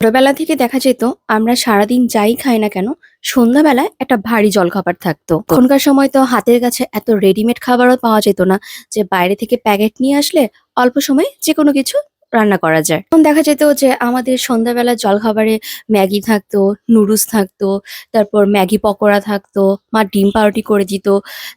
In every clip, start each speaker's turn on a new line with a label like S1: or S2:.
S1: ছোটবেলা থেকে দেখা যেত, আমরা সারাদিন যাই খাই না কেন, সন্ধ্যাবেলায় একটা ভারী জলখাবার থাকতো। এখনকার সময় তো হাতের কাছে এত রেডিমেড খাবারও পাওয়া যেত না যে বাইরে থেকে প্যাকেট নিয়ে আসলে অল্প সময় যে কোনো কিছু রান্না করা যায়। তখন দেখা যেত যে আমাদের সন্ধ্যাবেলা জলখাবারে ম্যাগি থাকতো, নুডলস থাকতো, তারপর ম্যাগি পকোড়া থাকতো, মা ডিম পাউরুটি করে দিত,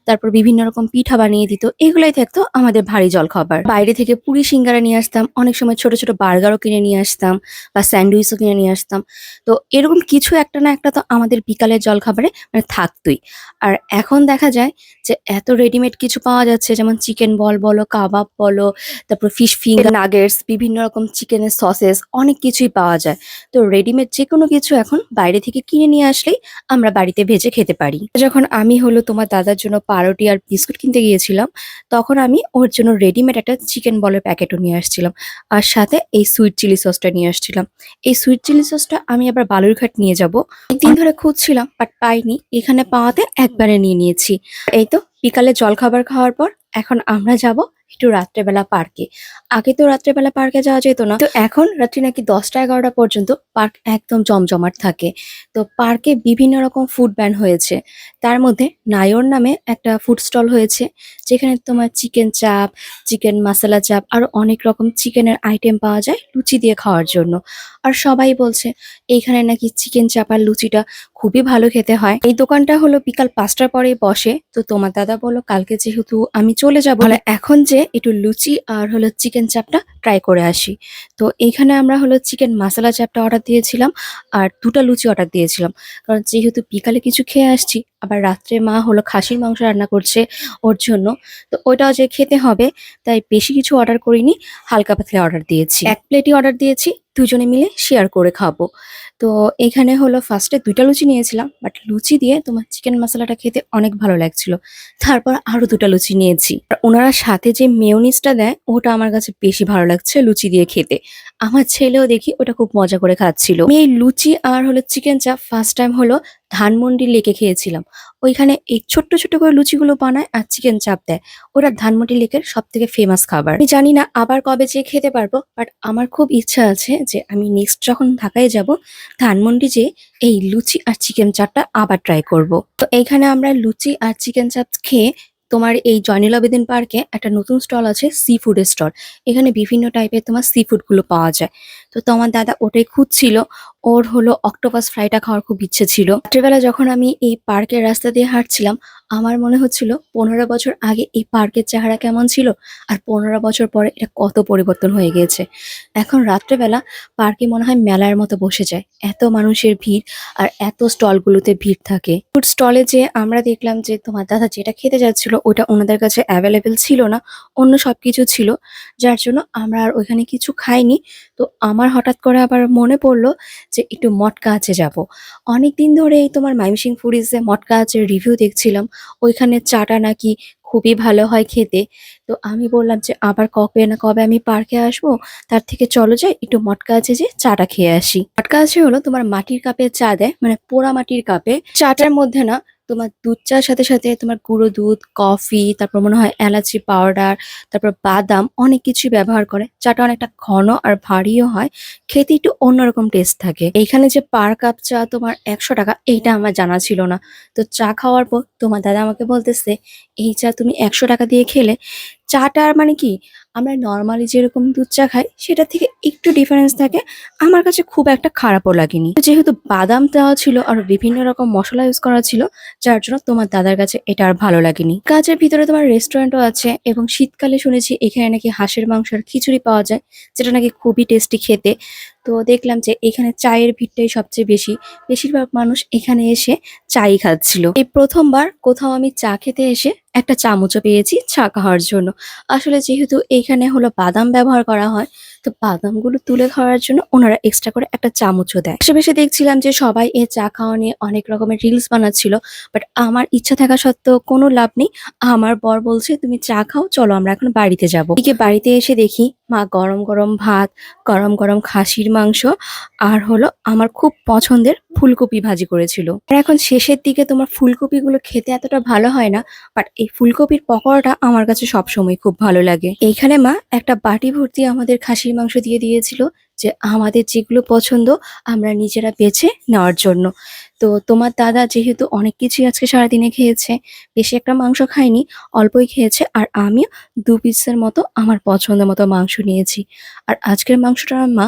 S1: তারপর বিভিন্ন রকম পিঠা বানিয়ে দিত, এগুলাই থাকতো আমাদের ভারী জলখাবার। বাইরে থেকে পুরি সিঙ্গারা নিয়ে আসতাম, অনেক সময় ছোট ছোট বার্গারও কিনে নিয়ে আসতাম বা স্যান্ডউইচও কিনে নিয়ে আসতাম। তো এরকম কিছু একটা না একটা তো আমাদের বিকালের জলখাবারে মানে থাকতোই। আর এখন দেখা যায় যে এত রেডিমেড কিছু পাওয়া যাচ্ছে, যেমন চিকেন বল বলো, কাবাব বলো, তারপর ফিশ ফিঙ্গার নাগেটস বিভিন্ন রকম চিকেনের সসেস অনেক কিছুই পাওয়া যায়। তো রেডিমেড যে কোনো কিছু এখন বাইরে থেকে কিনে নিয়ে আসলেই আমরা বাড়িতে ভেজে খেতে পারি। যখন আমি হলো তোমার দাদার জন্য পাউরুটি আর বিস্কুট কিনতে গিয়েছিলাম, তখন আমি ওর জন্য রেডিমেড একটা চিকেন বলের প্যাকেটও নিয়ে আসছিলাম। আর সাথে এই সুইট চিলি সসটা নিয়ে আসছিলাম। এই সুইট চিলি সসটা আমি আবার বালুরঘাট নিয়ে যাব। একদিন ধরে খুঁজছিলাম বাট পাইনি। এখানে পাওয়াতে একবারে নিয়ে নিয়েছি। এই তো বিকালে জলখাবার খাওয়ার পর এখন আমরা যাব একটু রাত্রেবেলা পার্কে। আগে তো রাত্রেবেলা পার্কে যাওয়া যেত না। তো এখন রাত্রি নাকি দশটা এগারোটা পর্যন্ত পার্ক একদম জমজমাট থাকে। তো পার্কে বিভিন্ন রকম ফুড ব্যান হয়েছে। তার মধ্যে নায়র নামে একটা ফুড স্টল হয়েছে। যেখানে তোমার চিকেন চাপ, চিকেন মশলা চাপ, আরও অনেক রকম চিকেনের আইটেম পাওয়া যায় লুচি দিয়ে খাওয়ার জন্য। আর সবাই বলছে, এইখানে নাকি চিকেন চাপ আর লুচিটা খুবই ভালো খেতে হয়। এই দোকানটা হলো বিকাল পাঁচটার পরে বসে। তো তোমার দাদা বলো কালকে যেহেতু আমি চলে যাব এখন যে একটু লুচি আর হলো চিকেন চাপটা ট্রাই করে আসি। তো এইখানে আমরা হলো চিকেন মশলা চাপটা অর্ডার দিয়েছিলাম আর দুটা লুচি অর্ডার দিয়েছিলাম। কারণ যেহেতু বিকালে কিছু খেয়ে আসছি আবার রাত্রে মা হলো খাসির মাংস রান্না করছে ওর জন্য। তো ওইটাও যে খেতে হবে, তাই বেশি কিছু অর্ডার করিনি, হালকা পাতলা অর্ডার দিয়েছি। এক প্লেটই অর্ডার দিয়েছি, দুজনে মিলে শেয়ার করে খাব। তো এখানে হলো ফার্স্টে দুটা লুচি নিয়েছিলাম বাট লুচি দিয়ে তোমার চিকেন মশলাটা খেতে অনেক ভালো লাগছিল। তারপর আরও দুটো লুচি নিয়েছি। আর ওনারা সাথে যে মেয়োনিজটা দেয়, ওটা আমার কাছে বেশি ভালো লাগছে লুচি দিয়ে খেতে। আমার ছেলেও দেখি ওটা খুব মজা করে খাচ্ছিল। এই লুচি আর হলো চিকেন চাপ ফার্স্ট টাইম হলো ধানমন্ডি লেকে খেয়েছিলাম। ওইখানে এই ছোট্ট ছোট্ট করে লুচিগুলো বানায় আর চিকেন চাপ দেয়। ওটা ধানমন্ডি লেকের সব থেকে ফেমাস খাবার। আমি জানি না আবার কবে যে খেতে পারব বাট আমার খুব ইচ্ছা আছে যে আমি নেক্সট যখন ঢাকায় যাব, ধানমন্ডি যে এই লুচি আর চিকেন চাপটা আবার ট্রাই করব। তো এইখানে আমরা লুচি আর চিকেন চাপ খেয়ে তোমার এই জয়নুল আবেদিন পার্কে একটা নতুন স্টল আছে সি ফুডের স্টল। এখানে বিভিন্ন টাইপের তোমার সি ফুডগুলো পাওয়া যায়। তো তোমার দাদা ওটাই খুঁজছিল। ওর হলো অক্টোপাস ফ্রাইটা খাওয়ার খুব ইচ্ছে ছিল। রাত্রেবেলা যখন আমি এই পার্কের রাস্তা দিয়ে হাঁটছিলাম, আমার মনে হচ্ছিল পনেরো বছর আগে এই পার্কের চেহারা কেমন ছিল আর পনেরো বছর পরে এটা কত পরিবর্তন হয়ে গিয়েছে। এখন রাত্রেবেলা পার্কে মনে হয় মেলার মতো বসে যায়। এত মানুষের ভিড় আর এত স্টলগুলোতে ভিড় থাকে। ফুড স্টলে যে আমরা দেখলাম যে তোমার দাদা যেটা খেতে যাচ্ছিল ওটা ওনাদের কাছে অ্যাভেলেবেল ছিল না, অন্য সবকিছু ছিল। যার জন্য আমরা আর ওইখানে কিছু খাইনি। তো আমার হঠাৎ করে আবার মনে পড়ল যে একটু মটকা আছে যাব। অনেক দিন ধরে এই তোমার মাইমিসিং ফুডিজে মটকা আছে রিভিউ দেখছিলাম। ওইখানে চাটা নাকি খুবই ভালো হয় খেতে। তো আমি বললাম যে আবার কবে না কবে আমি পার্কে আসব? তার থেকে চলো যাই, একটু মটকা আছে যে চাটা খেয়ে আসি। মটকা আছে হলো তোমার মাটির কাপে চা দেয় মানে পোড়া মাটির কাপে। চাটার মধ্যে না তোমার দুধ চার সাথে সাথে তোমার গুঁড়ো দুধ কফি তারপর মনে হয় এলাচি পাউডার তারপর বাদাম অনেক কিছু ব্যবহার করে চাটা অনেকটা ঘন আর ভারীও হয়। খেতে একটু অন্যরকম টেস্ট থাকে। এইখানে যে পার কাপ চা তোমার একশো টাকা, এইটা আমার জানা ছিল না। তো চা খাওয়ার পর তোমার দাদা আমাকে বলতেছে, এই চা তুমি একশো টাকা দিয়ে খেলে। চাটার মানে কি? আমরা নর্মালি যেরকম দুধ চা খাই সেটা থেকে একটু ডিফারেন্স থাকে। আমার কাছে খুব একটা খারাপও লাগেনি। যেহেতু বাদাম দেওয়া ছিল আর বিভিন্ন রকম মশলা ইউজ করা ছিল, যার জন্য তোমার দাদার কাছে এটা আর ভালো লাগেনি। কাজের ভিতরে তোমার রেস্টুরেন্টও আছে এবং শীতকালে শুনেছি এখানে নাকি হাঁসের মাংসের খিচুড়ি পাওয়া যায়, যেটা নাকি খুবই টেস্টি খেতে। তো দেখলাম যে এখানে চায়ের ভিড়টাই সবচেয়ে বেশি। বেশিরভাগ মানুষ এখানে এসে চাই খাচ্ছিল। এই প্রথমবার কোথাও আমি চা খেতে এসে একটা চামচও পেয়েছি চা খাওয়ার জন্য। আসলে যেহেতু এখানে হলো বাদাম ব্যবহার করা হয় তো বাদামগুলো তুলে খাওয়ার জন্য ওনারা এক্সট্রা করে একটা চামচও দেয়। আশেপাশে দেখছিলাম যে সবাই এ চা খাওয়া নিয়ে অনেক রকমের রিলস বানাচ্ছিল বাট আমার ইচ্ছা থাকা সত্ত্বেও কোনো লাভ নেই। আমার বর বলছে, তুমি চা খাও, চলো আমরা এখন বাড়িতে যাব। এদিকে বাড়িতে এসে দেখি মা গরম গরম ভাত, গরম গরম খাসির মাংস, আর হলো আমার খুব পছন্দের ফুলকপি ভাজি করেছিল। আর এখন শেষের দিকে তোমার ফুলকপিগুলো খেতে এতটা ভালো হয় না বাট এই ফুলকপির পকোড়াটা আমার কাছে সবসময় খুব ভালো লাগে। এইখানে মা একটা বাটি ভর্তি আমাদের খাসির মাংস দিয়ে দিয়েছিল যে আমাদের যেগুলো পছন্দ, আমরা নিজেরা বেছে নেওয়ার জন্য। তো তোমার দাদা যেহেতু অনেক কিছুই আজকে সারাদিনে খেয়েছে, বেশি একটা মাংস খায়নি, অল্পই খেয়েছে, আর আমিও দু পিসের মতো আমার পছন্দ মতো মাংস নিয়েছি। আর আজকের মাংসটা আমার মা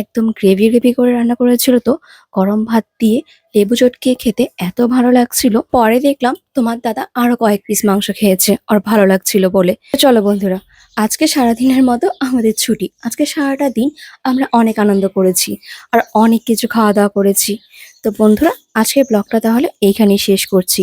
S1: একদম গ্রেভি গ্রেভি করে রান্না করেছিল তো, গরম ভাত দিয়ে লেবু চটকিয়ে খেতে এত ভালো লাগছিল। পরে দেখলাম তোমার দাদা আরও কয়েক পিস মাংস খেয়েছে, আর ভালো লাগছিল বলে। চলো বন্ধুরা আজকে সারাদিনের মতো আমাদের ছুটি। আজকে সারাটা দিন আমরা অনেক আনন্দ করেছি আর অনেক কিছু খাওয়া দাওয়া করেছি। তো বন্ধুরা আজকে ব্লগটা তাহলে এইখানেই শেষ করছি।